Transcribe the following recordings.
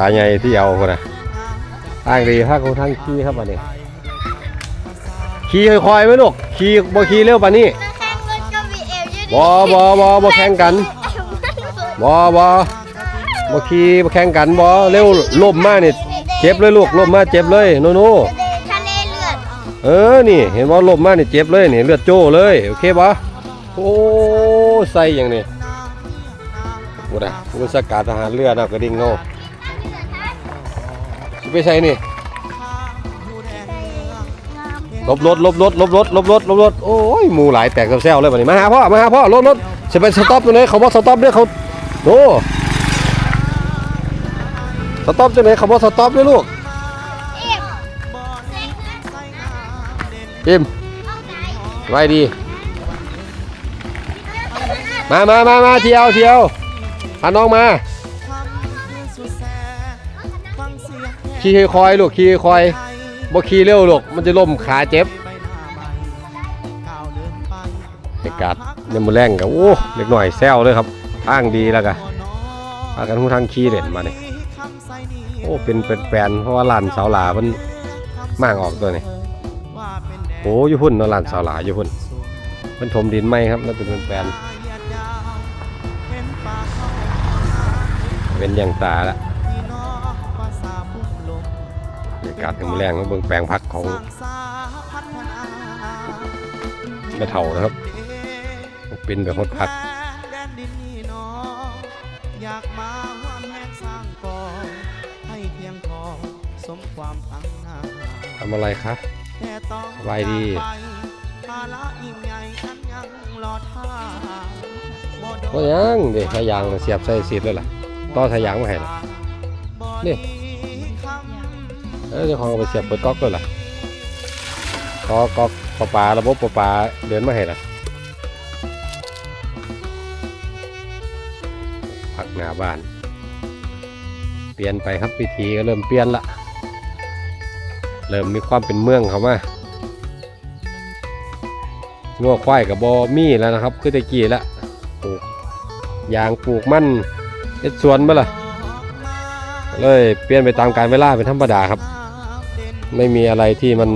ขาใหญ่ที่เอาคนนะทางดีภาคของทางขี่ครับวันนี้ขี่ค่อยๆไหมลูกขี่บ่ขี่เร็วปานนี้แข่งรถก็มีเอวยืดบ่บ่บ่บ่แข่งกันบ่บ่บ่ขี่บ่แข่งกันบ่เร็วล่มมานี่เจ็บเลยลูกล่มมาเจ็บเลยโนโนทะเลเลือดเออนี่ เห็นว่าล่มมานี่เจ็บเลยนี่เลือดโจ้เลยโอเคบ่โอ้ใส่อย่างนี้บ่ได้ผู้บัญชาการทหารเรือนะกระดิ่งเงาสิ ไปใส่นี่ลบรถลบรถลบรถลบรถลบรถโอ้ยหมูหลายแตกแซวๆเลยบัดนี้มาหาพ่อมาหาพ่อรถรถจะไปสต็อปตรงไหนเขาบอกสต็อปเนี่ยเขาโอ้สต็อปตรงไหนเขาบอกสต็อปด้วยลูกเอ็มพิมไว้ดีมามามามาเที่ยวเที่ยวพาน้องมา ขี่คอยๆลูกขี่คอยบ่ขี่เร็วลูกมันจะล้มขาเจ็บเหตุการณ์ยังมือแรงกับโอ้เล็กหน่อยแซวเลยครับทางดีแล้วกันพากันหูทางขี่เล่นมาเนี่ยโอ้เป็นเป็นแปลนเพราะว่าลานเสาหลามันมางออกตัวนี่โอ้ยุพุ่นเนาะลานเสาหลายุพุ่นมันถมดินไหมครับแล้วเป็นเป็นแปลนเป็นอย่างตาละากาศยังมือแรงมาเบิ่งแปลงพักของแม่เฒ่านะครับ เป็นแบบฮดพักอยากมาร่วมแรงสร้างก่อให้เพียงพอสมความตั้งหน้าทำอะไรคะแต่ต้องสบายดีจากไปภาระยิ่งใหญ่นั้นยังรอท่าบ่โดนก็ยังเด็กสายยางน่ะเสียบใส่สีดเลยล่ะต่อสายยางมาให้ล่ะนี่ เออเจ้าของเอาไปเสียบเปิดก๊อกเลยล่ะก๊อกก๊อกปลาปลาระบบปลาปลาเดินมาให้ล่ะพักหน้าบ้าน เปลี่ยนไปครับพิธีก็เริ่มเปลี่ยนละเริ่มมีความเป็นเมืองเขามางัวควายกับบอมี่แล้วนะครับ คือตะกี้ละปลูกยางปลูกมันเอ็ดสวนมาล่ะเลยเปลี่ยนไปตามกาลเวลาเป็นธรรมดาครับ ไม่มีอะไรที่มัน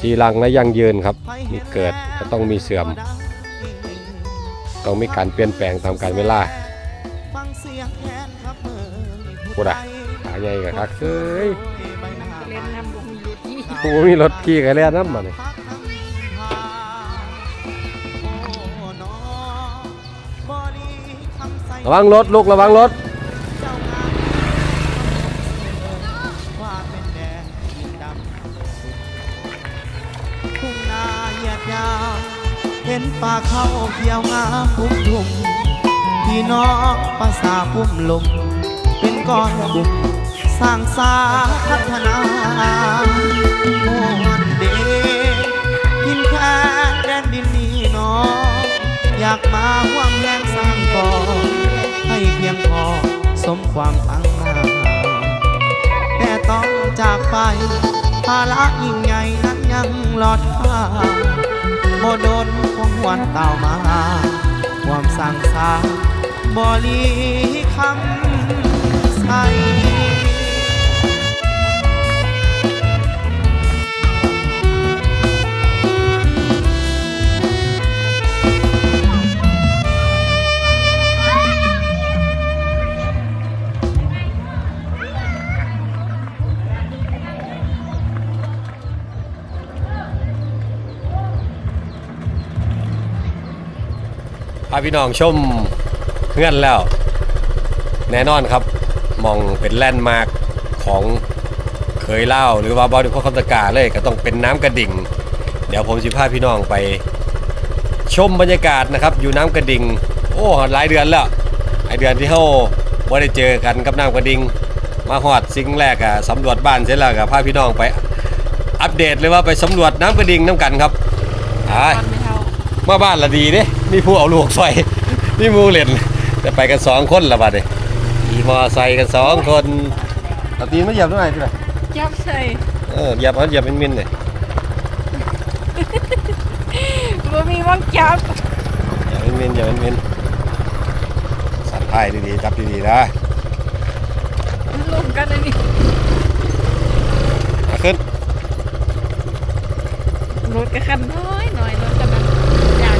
จีรังและยั่งยืนครับ มีเกิดก็ต้องมีเสื่อม ต้องมีการเปลี่ยนแปลงตามกาลเวลาพูดอะขาใหญ่กับคักเอ้ยผู้มีรถขี่กันแล้วน้ำมาเนี่ยระวังรถลูกระวังรถ ห็นป่าเขาเขียวงามพุ่มทุ่มพี่น้องภาษาพุ่มลม เป็นก้อนบุกสร้างสาพัฒนาโมวันเดกินแค่แดนดินนี้น้องอยากมาห่วงแรงสร้างก่อให้เพียงพอสมความตั้งนาแต่ต้องจากไปภาระยิ่งใหญ่นั้นยังรอดท่าง วนเต่ามา ความสั่งสาบอลีคำใส พาพี่น้องชมเงื่อนแล้ว แน่นอนครับมองเป็นแลนด์มาร์คของเคยเล่าหรือว่าบอดี้พอคำตะกาเลยก็ต้องเป็นน้ำกระดิ่ง เดี๋ยวผมสิพาพี่น้องไป ชมบรรยากาศนะครับ อยู่น้ำกระดิ่ง โอ้หลายเดือนแล้วไอเดือนที่เฮาบ่ได้เจอกันกับน้ำกระดิ่งมาฮอดสิ่งแรกอะสำรวจบ้านเสร็จแล้วก็พาพี่น้องไปอัปเดตเลยว่าไปสำรวจน้ำกระดิ่งน้ำกันครับอ่า ม่เท่ามาบ้านละดีเด้มีผู้เอาลูกใส่มีหมูเล่นจะไปกันสองคนละบัดเลยขี่มอไซค์กันสองคนเอาตีนมาเหยียบตรงไหนที่ไหนจับใส่เออเหยียบเอาเหยียบเป็นมินเลยบ่มีว่างจับเหยียบเป็นมินเหยียบเป็นมินสั่นท้ายดีๆจับดีๆนะมันลงกันเลยนี่มาขึ้นรถกระคันน้อยหน่อยรถกันนั้นอย่าง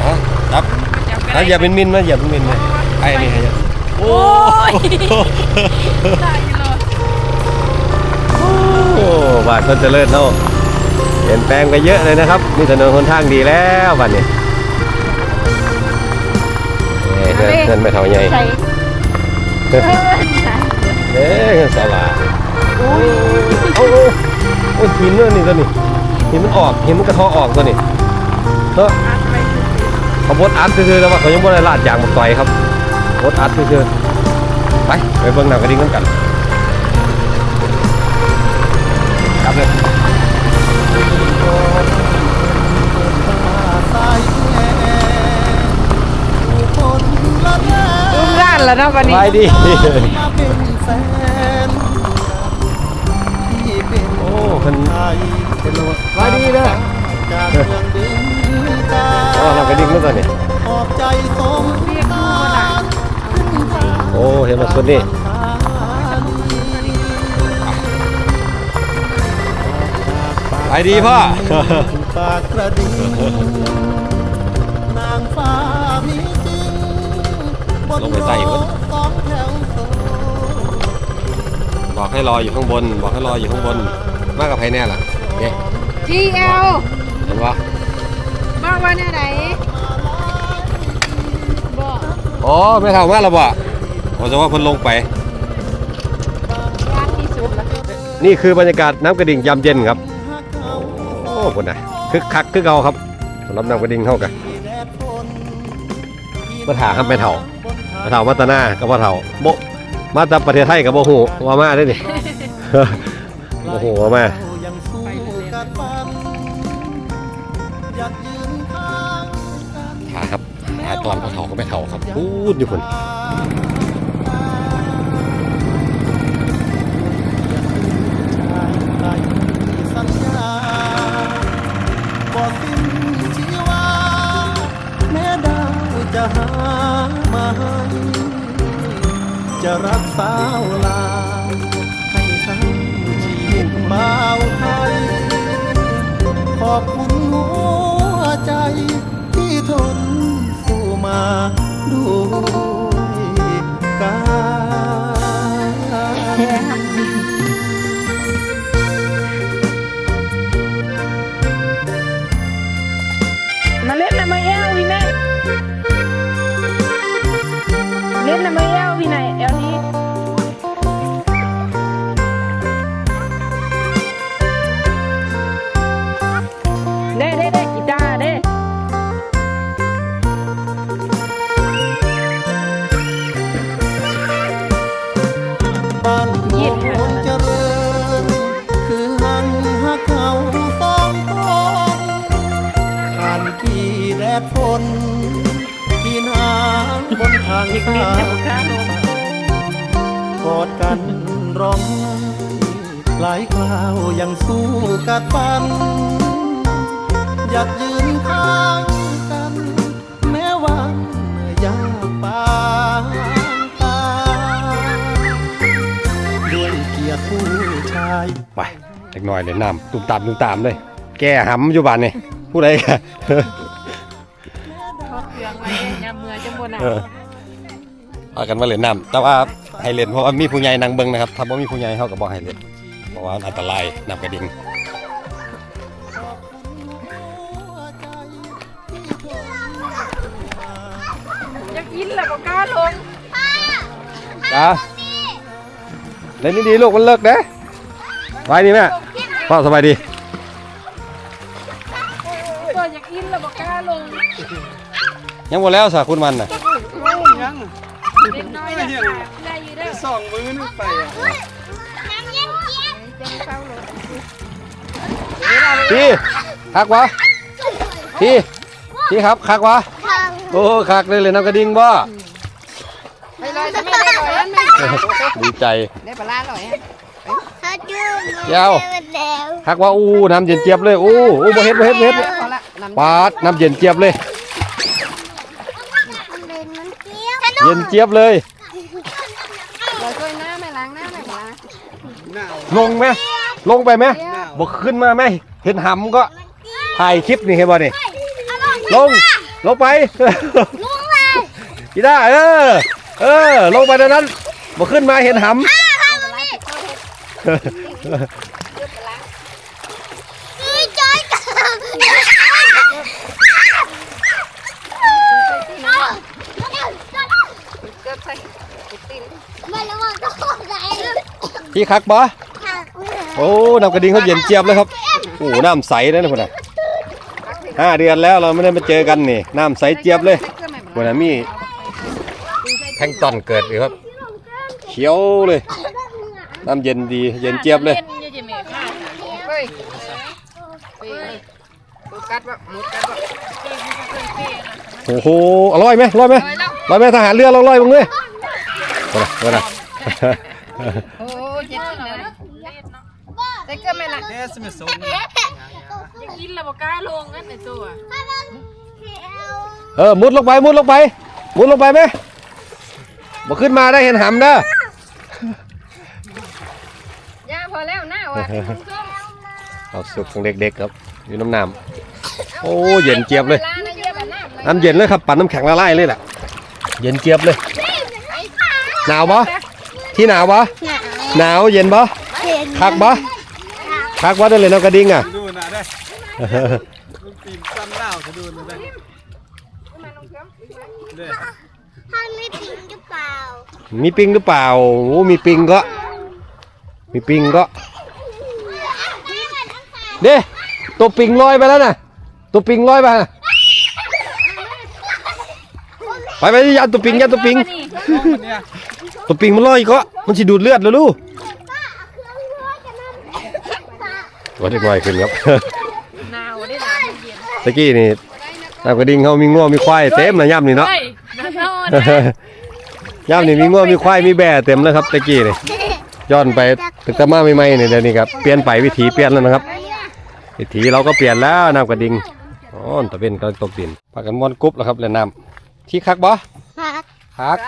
อ๋อจับ จับกัน อะอย่าเป็นมินมาอย่าเป็นมินมาไอ้นี่ให้โอ้ได้อยู่เลยโอ้บาดคนเจริญเนาะเปลี่ยนแปลงไปเยอะเลยนะครับ มีถนนหนทางดีแล้วบัดนี้เอ้ยเดินเดินไปเท่าใหญ่ใส่เอ้ยสลาโอ้ยโอ้ยหินเนี่ยนี่ตัวนี้หินมันออกหินมันกระทาะออกตัวนี้เนาะ เขาบดอัดซื่อๆแต่ว่าเขายังบ่ได้ลาดยางมาต่อยครับบดอัดซื่อๆไปไปเบิ่งหนังกระดิ่งกันครับเลยสายแง่ผู้คนละแน่รุ่งร่านแล้วเนาะวันนี้ไปดีมาเป็นแฟนที่เป็นโอ้เพิ่นไทยเป็นโลก ไปดีเด้อการเมืองดึงตาอ๋อหนังกระดิ่งนั่นตัวนี้ขอบใจสมเรียกดูมาหลังโอ้เห็นมาสุดนี่ไปดีพ่อ ปากกระดิ่งนางฟ้ามีจริงบนลงไปใต้อีกวะ สองแถวโซบอกให้รออยู่ข้างบน บอกให้รออยู่ข้างบน มากับใครแน่ล่ะเอ๊ะ GL เห็นปะ บอกว่าแน่ไหนบอกอ๋อไม่เท่ามาแล้วบ่ผมจะว่าเพิ่นลงไป ยากที่สุดแล้วนี่คือบรรยากาศน้ำกระดิ่งยามเย็นครับ โอ้คนน่ะคึกคักคึกเอาครับสำหรับน้ำกระดิ่งเท่ากันมาถาครับไม่เท่ามาเท่ามาตาหน้ากับมาเท่าโบมาจากประเทศไทยกับโบหูว่ามาได้ดิโบหูว่ามายังสู้กัดฟันอยากยืนข้างกัน หาครับหาตอนมาเท่าก็ไม่เท่าครับพูดอยู่คนชายไร้สัญญาบ่สิ้นชีวาแม้ดาวจะหามาให้จะรักสาวลา สู้กัดฟัน อยากยืนข้างกัน แม้ว่าเหนื่อยยากปานตายด้วยเกียรติผู้ชายไปเล็กน้อยเลยน้ำตุ่มตามตุ่มตามเลย แกหำอยู่บ้านนี่ผู้ใดกันทอดเครื่องไว้ยามเมื่อจะบนอะเออเอากันมาเล่นน้ำแต่ว่าให้เล่นเพราะว่ามีผู้ใหญ่นางเบิงนะครับถ้าบ่มีผู้ใหญ่เขาก็บอกให้เล่นเพราะ ว่าอันตรายน้ำกระดิ่งอยากกินแล้วก็กล้าลงจ้าเล่นดีๆลูกมันเลิกเด้ไปดีแม่พ่อสบายดีก็อยากกินแล้วก็กล้าลงยังหมดแล้วสาคุณมันน่ะเล็กน้อยอยากได้อยู่ได้สองมือนึงไปอะ พี่คักวะพี่พี่ครับคักวะโอ้คักเลยเลยน้ำกระดิ่งบ่ไปลจไม่ได้ลอยนะดีใจได้ปลาลอยยาวคักว่าอู้น้ำเย็นเจี๊ยบเลยอู้อู้บ่เฮ็ดบ่เฮ็ดบ่เฮ็ดปาดน้ำเย็นเจี๊ยบเลย เย็นเจี๊ยบเลยลงไหม ลงไปไหมบอกขึ้นมาไหมเห็นหำก็ถ่ายคลิปนี่เห็นบ่นี่ลงลงไปลุงเลยกีด้าเออเออลงไปตอนนั้นบอกขึ้นมาเห็นหเฮ้ยจอยกันเกือบใส่ตินไม่ระวังก็ไหนำพี่คักบ่ โอ้น้ำกระดิ่งเขาเย็นเจี๊ยบเลยครับโอ้น้ำใสนะนี่คนน่ะห้าเดือนแล้วเราไม่ได้มาเจอกันนี่น้ำใสเจี๊ยบเลยใส่เกลือใหม่วันนี้มีแทงตอนเกิดเลยครับ เขียวเลย น้ำเย็นดีเย็นเจี๊ยบเลยเย็นเย็นๆค่ะเฮ้ยเฮ้ยตูกัดว่าหมุดกัดว่าโอ้โหอร่อยไหมอร่อยไหมอร่อยไหมทหารเรือเราอร่อยบ้างเลยมาละมาละโอ้เย็นเลย ใส่เกลือใหม่ละเอ๊ะสมัยสงกินแล้วบ่กล้าลงนั่นในตัวเออมุดลงไปมุดลงไป มุดลงไปไหมบอกขึ้นมาได้เห็นหำเด้อย่าพอแล้วหน้าว่ะเอาสุกของเด็กๆครับอยู่น้ำน้ำโอ้เย็นเจี๊ยบเลยวานะเยอะแบบน้ำเลยน้ำเย็นเลยครับปั่นน้ำแข็งละลายเลยแหละเย็นเจี๊ยบเลย หนาวปะที่หนาวปะหนาวเย็นปะคักปะ คักปะได้เลยน้ำกระดิ่งอะดูนะได้ลูกปีนซ้ำเล่าจะดูนะได้เด้ท่านไม่จริงหรือเปล่า มีปิงหรือเปล่าโอ้มีปิงก็ มีปิงก็เด้ตัวปิงลอยไปแล้วน่ะตัวปิงลอยไปน่ะไปไปยันตัวปิงยันตัวปิงเนี่ยตัวปิงมันลอยอีกก็มันสิดูดเลือดแล้วลูก ตัวเด็กน้อยขึ้นครับหนาวได้หนาวเย็นตะกี้นี่น้ำกระดิ่งเขามีง่วมีควายเต็มนะย่ำนี่เนาะเฮ้ยน้ำนอนย่ำนี่มีง่วมีควายมีแบ่เต็มแล้วครับตะกี้นี่ย้อนไปตึกตะมาใหม่ๆนี่เดี๋ยวนี้ครับเปลี่ยนไปวิถีเปลี่ยนแล้วนะครับ วิถีเราก็เปลี่ยนแล้วน้ำกระดิ่งอ๋อตะเป็นกำลังตกดินพากันม้วนกรุ๊บแล้วครับเล่นน้ำที่คักบ่ฮักคัก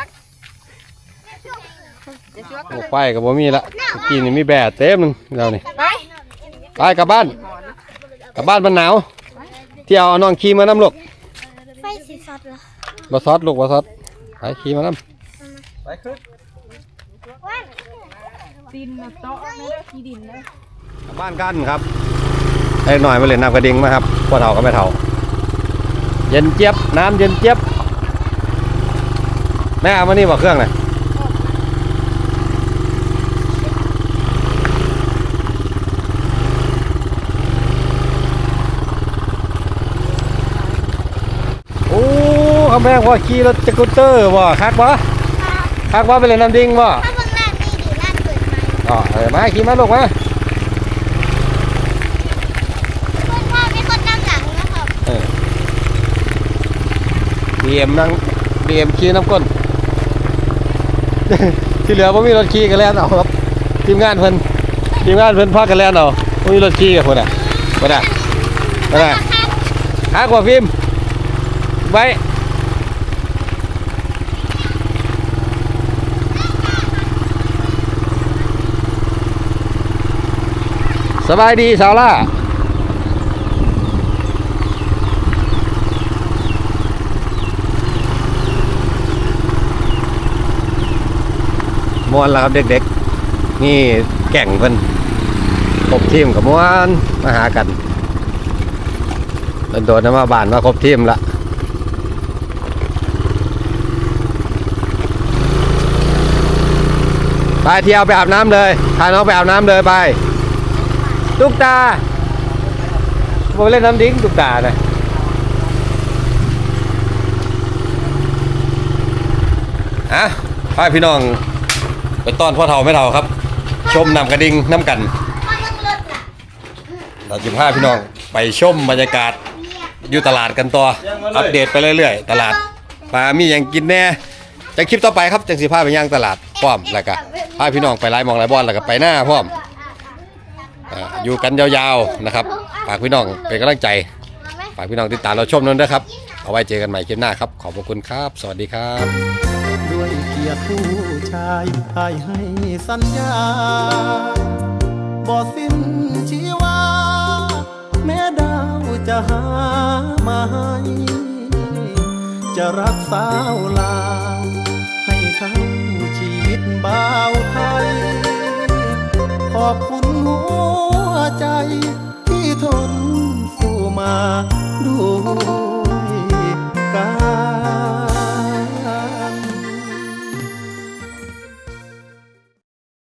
จะชัวโอ้ควายกับบ่มีละตะกี้นี่มีแบ่เต็มนึงเรานี่ ไปไปกลับบ้าน กลับบ้านมันหนาวเที่ยวเอาน้องขี่มาน้ำลูกไฟสีสัตว์เหรอบ่ซอดลูกบ่ซอดไปขี่มาน้ำไปขึ้นดินมาเตาะไม่ได้ขี้ดินเลยกลับบ้านกันครับไอ้หน่อยมาเล่นน้ำกระดิ่งมาครับพ่อเฒ่าก็ไม่เฒ่า เย็นเจี๊ยบน้ำเย็นเจี๊ยบแม่เอามานี่บอกเครื่องเลยโอ้ คำแพงว่าขี่รถจักรเตอร์ว่คักวะคักวะไปเล่นน้ำดิ่งว่ถ้าเบิ่งหน้าดีดีหน้าเปิดไหมอ๋อเออมาขี่มาลูกมาเบิ่งว่ามีคนนั่งหลังนะครับบีเอ็มนั่งบีเอ็มขี่น้ำก้นที่เหลือผมมีรถขี่กันแล้วเอาครับทีมงานเพิ่นทีมงานเพิ่นพากันแล้วเอาผมมีรถขี่กับคนอะคนอะคนอะหากว่าฟิล์มไว้ สบายดีสาวล่าม้วนแล้วครับเด็กๆ นี่แก่งเพิ่นครบทีมกับม้วนมาหากันโดนๆมาบานมาครบทีมละไปเที่ยวไปอาบน้ำเลยพาน้องไปอาบน้ำเลยไป ตุ๊กตาผมเล่นน้ำดิ้งตุ๊กตาเลยอะพาพี่น้อง ไปต้อนพ่อเฒ่าแม่เฒ่าครับ ชมนำกระดิ่งน้ำกันถ้าเบิ่งราจะพาพี่น้องไปชมบรรยากาศอยู่ตลาดกันต่ออัปเดตไปเรื่อยๆ ตลาดปลามีอย่างกินแน่จะคลิปต่อไปครับจังสิพาไปย่างตลาดพร้อมแล้วก็พาพี่น้องไปไล่มองไล่บอลแล้วก็ไปหน้าพร้อม อยู่กันยาวๆนะครับฝากพี่น้องเป็นกำลังใจฝากพี่น้องติดตามเราชมนั้นนะครับ เอาไว้เจอกันใหม่คลิปหน้าครับ ขอบคุณครับ สวัสดีครับด้วยเกียรติผู้ชายไายให้สัญญาบ่สิ้นชีวา แม้ดาวจะหามาให้จะรักสาวลาให้เขาชีวิตบ่าวไทย ขอบคุณ ที่ทนสู้มาดู